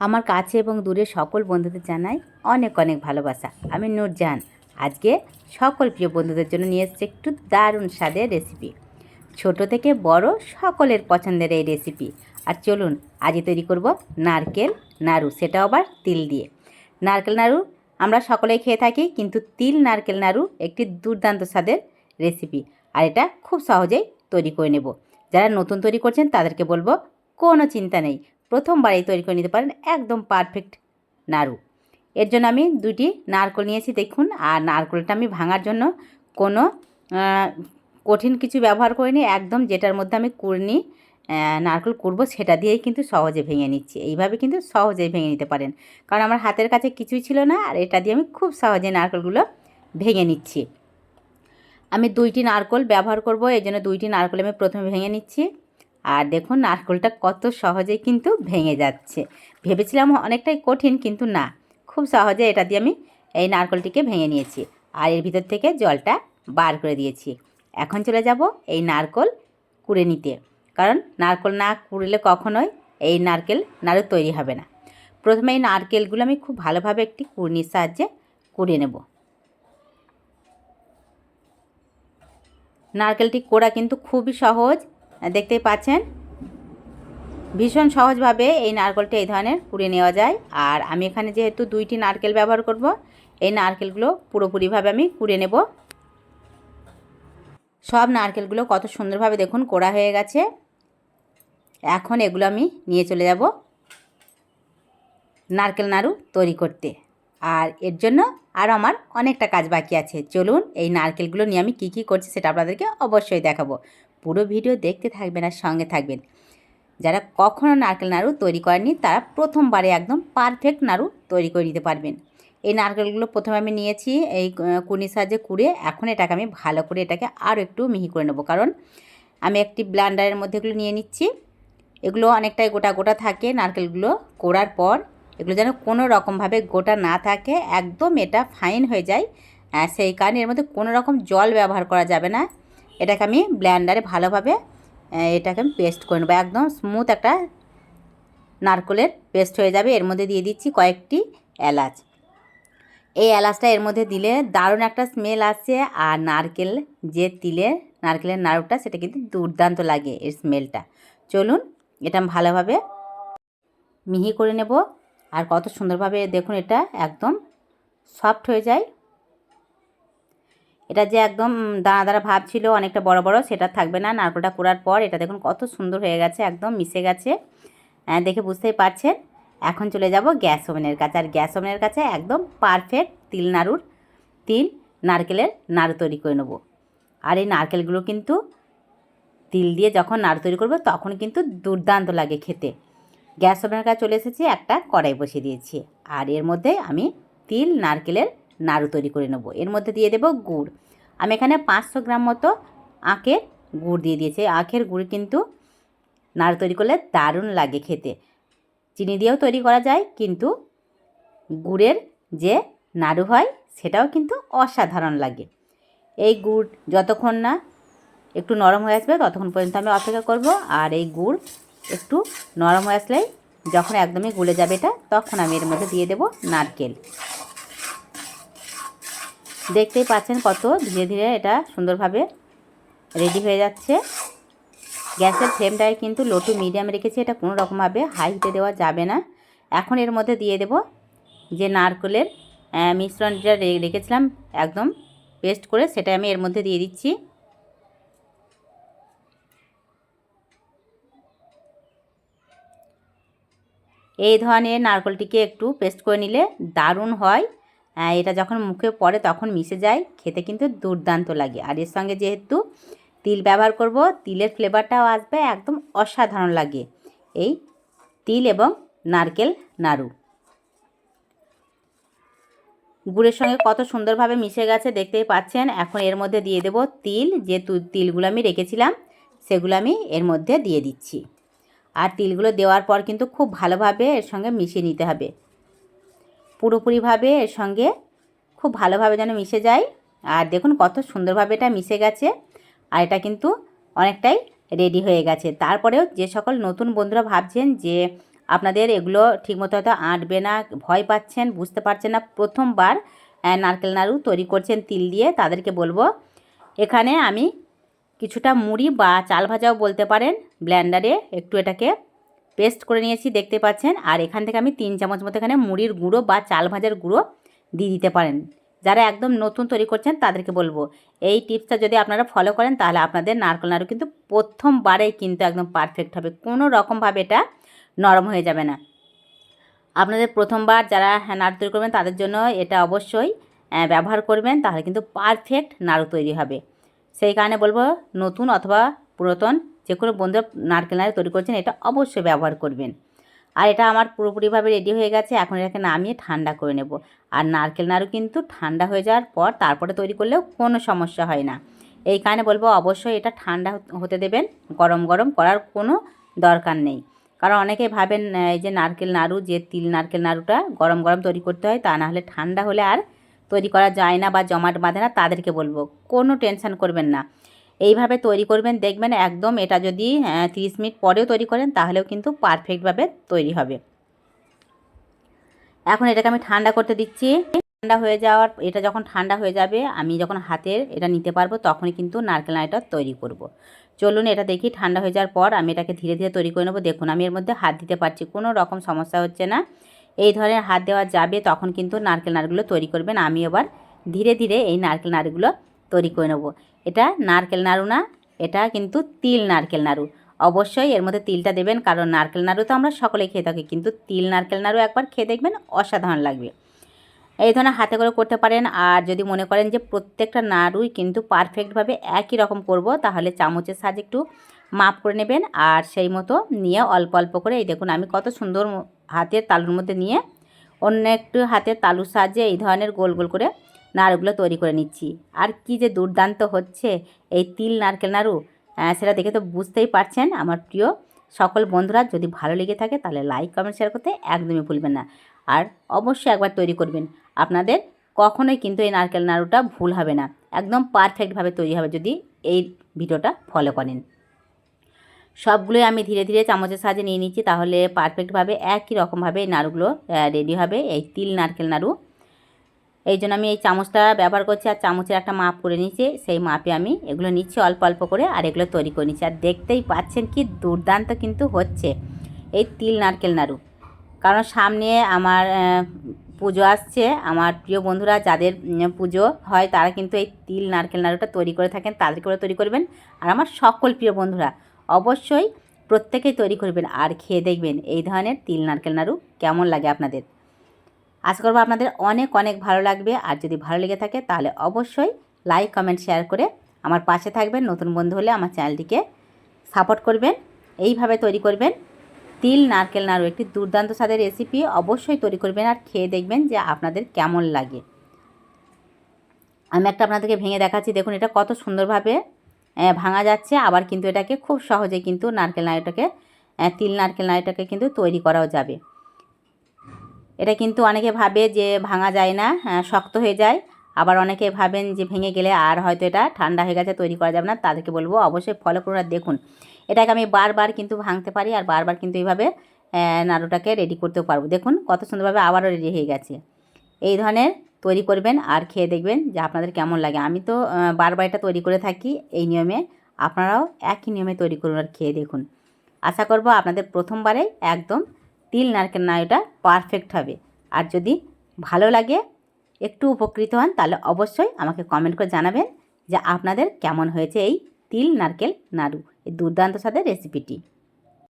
আমার কাছে এবং দূরে সকল বন্ধুদের জানাই অনেক অনেক ভালোবাসা। আমি নূরজাহান আজকে সকল প্রিয় বন্ধুদের জন্য নিয়ে এসেছি একটু দারুণ স্বাদের রেসিপি ছোট থেকে বড় সকলের পছন্দের এই রেসিপি আর চলুন, আজই তৈরি করব নারকেল নাড়ু। সেটা আবার তিল দিয়ে। নারকেল নাড়ু আমরা সকলেই খেয়ে থাকি, কিন্তু তিল নারকেল নাড়ু একটি দুর্দান্ত স্বাদের রেসিপি আর এটা খুব সহজেই তৈরি করে নেব। যারা নতুন তৈরি করছেন তাদেরকে বলব, কোনো চিন্তা নেই। প্রথমবারেই তৈরি করে নিতে পারেন একদম পারফেক্ট নাড়ু। এর জন্য আমি দুটি নারকল নিয়েছি, দেখুন। আর নারকলটা আমি ভাঙার জন্য কোনো কঠিন কিছু ব্যবহার করিনি। একদম যেটার মধ্যে আমি কুড়নি নারকেল কুড়বো সেটা দিয়েই কিন্তু সহজে ভেঙে নিচ্ছি। এইভাবে কিন্তু সহজেই ভেঙে নিতে পারেন। কারণ আমার হাতের কাছে কিছুই ছিল না, আর এটা দিয়ে আমি খুব সহজে নারকেলগুলো ভেঙে নিচ্ছি। আমি দুইটি নারকল ব্যবহার করব এই জন্য দুইটি নারকল আমি প্রথমে ভেঙে নিচ্ছি। আর দেখুন, নারকলটা কত সহজেই কিন্তু ভেঙে যাচ্ছে। ভেবেছিলাম অনেকটাই কঠিন, কিন্তু না। খুব সহজে এটা দিয়ে আমি এই নারকলটিকে ভেঙে নিয়েছি আর এর ভিতর থেকে জলটা বার করে দিয়েছি। এখন চলে যাব এই নারকল কুড়ে নিতে। কারণ নারকল না কুড়লে কখনোই এই নারকেল নাড়ু তৈরি হবে না। প্রথমে এই নারকেলগুলো আমি খুব ভালোভাবে একটি কুড়নির সাহায্যে কুড়িয়ে নেব। নারকেলটি কোড়া কিন্তু খুবই সহজ দেখতেই পাচ্ছেন? ভীষণ সহজভাবে এই নারকেলটা এই ধরনের কুড়িয়ে নেওয়া যায়। আর আমি এখানে যেহেতু দুইটি নারকেল ব্যবহার করব, এই নারকেলগুলো পুরোপুরিভাবে আমি কুড়িয়ে নেব। সব নারকেলগুলো কত সুন্দরভাবে দেখুন কোড়া হয়ে গেছে। এখন এগুলো আমি নিয়ে চলে যাব নারকেল নাড়ু তৈরি করতে। আর এর জন্য আর আমার অনেকটা কাজ বাকি আছে। চলুন এই নারকেলগুলো নিয়ে আমি কী কী করছি সেটা আপনাদেরকে অবশ্যই দেখাবো। পুরো ভিডিও দেখতে থাকবেন আর সঙ্গে থাকবেন। যারা কখনও নারকেল নাড়ু তৈরি করেননি, তারা প্রথমবারে একদম পারফেক্ট নাড়ু তৈরি করে নিতে পারবেন। এই নারকেলগুলো প্রথমে আমি নিয়েছি, এই কুনির সাহায্যে কুড়ে, এখন এটাকে আমি ভালো করে এটাকে আরও একটু মিহি করে নেব। কারণ আমি একটি ব্লান্ডারের মধ্যে এগুলো নিয়ে নিচ্ছি। এগুলো অনেকটাই গোটা গোটা থাকে নারকেলগুলো কোড়ার পর। এগুলো যেন কোনো রকমভাবে গোটা না থাকে, একদম এটা ফাইন হয়ে যায়। সেই কারণে এর মধ্যে কোনো রকম জল ব্যবহার করা যাবে না। এটাকে আমি ব্ল্যান্ডারে ভালোভাবে এটাকে আমি পেস্ট করে নেব। একদম স্মুথ একটা নারকেলের পেস্ট হয়ে যাবে। এর মধ্যে দিয়ে দিচ্ছি কয়েকটি এলাচ। এই এলাচটা এর মধ্যে দিলে দারুণ একটা স্মেল আসছে আর নারকেল যে তিলের নারকেলের নাড়ুটা, সেটা কিন্তু দুর্দান্ত লাগে এর স্মেলটা চলুন, এটা ভালোভাবে মিহি করে নেব। আর কত সুন্দরভাবে দেখুন, এটা একদম সফট হয়ে যায়। এটা যে একদম দানা দানা ভাব ছিল অনেকটা বড় বড় সেটা থাকবে না। নারকেলটা কোড়ার পর এটা দেখুন কত সুন্দর হয়ে গেছে একদম মিশে গেছে। আহ, দেখে বুঝতেই পারছেন। এখন চলে যাব গ্যাস ওভেনের কাছে। আর গ্যাস ওভেনের কাছে একদম পারফেক্ট তিল নাড়ুর তিল নারকেলের নাড়ু তৈরি করে নেব। আর এই নারকেলগুলো কিন্তু তিল দিয়ে যখন নাড়ু তৈরি করব তখন কিন্তু দুর্দান্ত লাগে খেতে। গ্যাস ওভেনের কাছে চলে এসেছি একটা কড়াই বসিয়ে দিয়েছি। আর এর মধ্যে আমি তিল নারকেলের নাড়ু তৈরি করে নেব। এর মধ্যে দিয়ে দেব গুড়। আমি এখানে পাঁচশো গ্রাম মতো আখের গুড় দিয়ে দিয়েছি। আখের গুড় কিন্তু নাড়ু তৈরি করলে দারুণ লাগে খেতে। চিনি দিয়েও তৈরি করা যায়, কিন্তু গুড়ের যে নাড়ু হয়, সেটাও কিন্তু অসাধারণ লাগে। এই গুড় যতক্ষণ না একটু নরম হয়ে আসবে, ততক্ষণ পর্যন্ত আমি অপেক্ষা করব। আর এই গুড় একটু নরম হয়ে আসলেই যখন একদমই গুলে যাবে এটা, তখন আমি এর মধ্যে দিয়ে দেব নারকেল। দেখতেই পাচ্ছেন কত ধীরে ধীরে এটা সুন্দরভাবে রেডি হয়ে যাচ্ছে। গ্যাসের ফ্লেমটায় কিন্তু লো টু মিডিয়াম রেখেছি, এটা কোনো রকমভাবে হাই হিটে দেওয়া যাবে না। এখন এর মধ্যে দিয়ে দেব যে নারকেলের মিশ্রণটা রেখেছিলাম একদম পেস্ট করে সেটা আমি এর মধ্যে দিয়ে দিচ্ছি। এই ধরনের নারকেলটিকে একটু পেস্ট করে নিলে দারুণ হয়। এটা যখন মুখে পড়ে তখন মিশে যায়, খেতে কিন্তু দুর্দান্ত লাগে। আর এর সঙ্গে যেহেতু তিল ব্যবহার করব, তিলের ফ্লেভারটাও আসবে, একদম অসাধারণ লাগে। এই তিল এবং নারকেল, নাড়ু। গুড়ের সঙ্গে কত সুন্দরভাবে মিশে গেছে দেখতেই পাচ্ছেন। এখন এর মধ্যে দিয়ে দেব তিল, যে তিলগুলো আমি রেখেছিলাম, সেগুলো আমি এর মধ্যে দিয়ে দিচ্ছি। আর তিলগুলো দেওয়ার পর কিন্তু খুব ভালোভাবে এর সঙ্গে মিশিয়ে নিতে হবে। পুরোপুরিভাবে এর সঙ্গে খুব ভালোভাবে যেন মিশে যায়। আর দেখুন কত সুন্দরভাবে এটা মিশে গেছে। আর এটা কিন্তু অনেকটাই রেডি হয়ে গেছে। তারপরেও যে সকল নতুন বন্ধুরা ভাবছেন যে আপনাদের এগুলো ঠিকমতো হয়তো আঁটবে না, ভয় পাচ্ছেন, বুঝতে পারছেন না, প্রথমবার নারকেল নাড়ু তৈরি করছেন তিল দিয়ে, তাদেরকে বলব, এখানে আমি কিছুটা মুড়ি বা চাল ভাজাও বলতে পারেন ব্ল্যান্ডারে একটু এটাকে পেস্ট করে নিয়েছি, দেখতে পাচ্ছেন। আর এখান থেকে আমি তিন চামচ মতো এখানে মুড়ির গুঁড়ো বা চাল ভাজার গুঁড়ো দিয়ে দিতে পারেন। যারা একদম নতুন তৈরি করছেন, তাদেরকে বলব, এই টিপসটা যদি আপনারা ফলো করেন, তাহলে আপনাদের নারকেল নাড়ু কিন্তু প্রথমবারেই কিন্তু একদম পারফেক্ট হবে। কোনো রকমভাবে এটা নরম হয়ে যাবে না। আপনাদের প্রথমবার যারা নাড়ু তৈরি করবেন, তাদের জন্য এটা অবশ্যই ব্যবহার করবেন, তাহলে কিন্তু পারফেক্ট নাড়ু তৈরি হবে। সেই কারণে বলব, নতুন অথবা পুরাতন যে কোনো বন্ধুরা নারকেল নাড়ু তৈরি করছেন, এটা অবশ্যই ব্যবহার করবেন। আর এটা আমার পুরোপুরিভাবে রেডি হয়ে গেছে, এখন এটাকে নামিয়ে ঠান্ডা করে নেব। আর নারকেল নাড়ু কিন্তু ঠান্ডা হয়ে যাওয়ার পর তারপরে তৈরি করলেও কোনো সমস্যা হয় না। এই কারণে বলব, অবশ্যই এটা ঠান্ডা হতে- দেবেন, গরম গরম করার কোনো দরকার নেই। কারণ অনেকে ভাবেন এই যে নারকেল নাড়ু যে তিল নারকেল নাড়ুটা গরম গরম তৈরি করতে হয়, তা না হলে ঠান্ডা হলে আর তৈরি করা যায় না বা জমাট বাঁধে না, তাদেরকে বলব, কোনো টেনশন করবেন না। এইভাবে তৈরি করবেন, দেখবেন একদম এটা যদি তিরিশ মিনিট পরেও তৈরি করেন, তাহলেও কিন্তু পারফেক্টভাবে তৈরি হবে। এখন এটাকে আমি ঠান্ডা করতে দিচ্ছি। ঠান্ডা হয়ে যাওয়ার, এটা যখন ঠান্ডা হয়ে যাবে, আমি যখন হাতের এটা নিতে পারব, তখনই কিন্তু নারকেল নাড়ুটা তৈরি করব। চলুন এটা দেখি, ঠান্ডা হয়ে যাওয়ার পর আমি এটাকে ধীরে ধীরে তৈরি করে নেব। দেখুন, আমি এর মধ্যে হাত দিতে পারছি, কোনো রকম সমস্যা হচ্ছে না। এই ধরনের হাত দেওয়া যাবে, তখন কিন্তু নারকেল নাড়গুলো তৈরি করবেন। আমি এবার ধীরে ধীরে এই নারকেল নাড়ুগুলো তৈরি করে নেব। এটা নারকেল নাড়ু না, এটা কিন্তু তিল নারকেল নাড়ু। অবশ্যই এর মধ্যে তিলটা দেবেন, কারণ নারকেল নাড়ু তো আমরা সকলেই খেয়ে থাকি, কিন্তু তিল নারকেল নাড়ু একবার খেয়ে দেখবেন অসাধারণ লাগবে। এই ধরনের হাতে করে করতে পারেন, আর যদি মনে করেন যে প্রত্যেকটা নাড়ুই কিন্তু পারফেক্টভাবে একই রকম করব, তাহলে চামচের সাহায্যে একটু মাপ করে নেবেন, আর সেই মতো নিয়ে অল্প অল্প করে, এই দেখুন আমি কত সুন্দর হাতের তালুর মধ্যে নিয়ে অন্য একটু হাতের তালুর সাহায্যে এই ধরনের গোল গোল করে নাড়ুগুলো তৈরি করে নিচ্ছি। আর কি যে দুর্দান্ত হচ্ছে এই তিল নারকেল নাড়ু সেটা দেখে তো বুঝতেই পারছেন আমার প্রিয় সকল বন্ধুরা। যদি ভালো লেগে থাকে তাহলে লাইক কমেন্ট শেয়ার করতে একদমই ভুলবেন না। আর অবশ্যই একবার তৈরি করবেন। আপনাদের কখনোই কিন্তু এই নারকেল নাড়ুটা ভুল হবে না। একদম পারফেক্টভাবে তৈরি হবে যদি এই ভিডিওটা ফলো করেন। সবগুলোই আমি ধীরে ধীরে চামচের সাহায্যে নিয়ে নিচ্ছি, তাহলে পারফেক্টভাবে একই রকমভাবে এই নাড়ুগুলো রেডি হবে। এই তিল নারকেল নাড়ু এই জন্য আমি এই চামচটা ব্যবহার করছি আর চামচের একটা মাপ করে নিচ্ছি সেই মাপে আমি এগুলো নিচ্ছি অল্প অল্প করে আর এগুলো তৈরি করে নিচ্ছি। আর দেখতেই পাচ্ছেন কি দুর্দান্ত কিন্তু হচ্ছে এই তিল নারকেল নাড়ু। কারণ সামনে আমার পুজো আসছে। আমার প্রিয় বন্ধুরা যাদের পুজো হয় তারা কিন্তু এই তিল নারকেল নাড়ুটা তৈরি করে থাকেন তাদেরকে করে তৈরি করবেন। আর আমার সকল প্রিয় বন্ধুরা অবশ্যই প্রত্যেকেই তৈরি করবেন আর খেয়ে দেখবেন এই ধরনের তিল নারকেল নাড়ু কেমন লাগে আপনাদের। আশা করব আপনাদের অনেক অনেক ভালো লাগবে। আর যদি ভালো লেগে থাকে, তাহলে অবশ্যই লাইক কমেন্ট শেয়ার করে আমার পাশে থাকবেন। নতুন বন্ধু হলে আমার চ্যানেলটিকে সাপোর্ট করবেন। এইভাবে তৈরি করবেন। তিল, নারকেল নাড়ু একটি দুর্দান্ত স্বাদের রেসিপি অবশ্যই তৈরি করবেন আর খেয়ে দেখবেন যে আপনাদের কেমন লাগে। আমি একটা আপনাদেরকে ভেঙে দেখাচ্ছি। দেখুন, এটা কত সুন্দরভাবে ভাঙা যাচ্ছে। আবার কিন্তু এটাকে খুব সহজে কিন্তু নারকেল নাড়ুটাকে তিল, নারকেল নাড়ুটাকে কিন্তু তৈরি করাও যাবে। এটা কিন্তু অনেকে ভাবে যে ভাঙা যায় না আহ, শক্ত হয়ে যায়। আবার অনেকে ভাবেন যে ভেঙে গেলে আর হয়তো এটা ঠান্ডা হয়ে গেছে তৈরি করা যাবে না তাদেরকে বলব অবশ্যই ফলো আর দেখুন। এটাকে আমি বারবার কিন্তু ভাঙতে পারি আর বারবার কিন্তু এইভাবে নাড়ুটাকে রেডি করতেও পারব। দেখুন কত সুন্দরভাবে আবারও রেডি হয়ে গেছে। এই ধরনের তৈরি করবেন আর খেয়ে দেখবেন যে আপনাদের কেমন লাগে। আমি তো বারবার এটা তৈরি করে থাকি এই নিয়মে। আপনারাও একই নিয়মে তৈরি করুন আর খেয়ে দেখুন। আশা করব আপনাদের প্রথমবারে একদম তিল নারকেল নাড়ুটা পারফেক্ট হবে। আর যদি ভালো লাগে, একটু উপকৃত হন, তাহলে অবশ্যই আমাকে কমেন্ট করে জানাবেন যে আপনাদের কেমন হয়েছে এই তিল নারকেল নাড়ু, এই দুর্দান্ত স্বাদের রেসিপিটি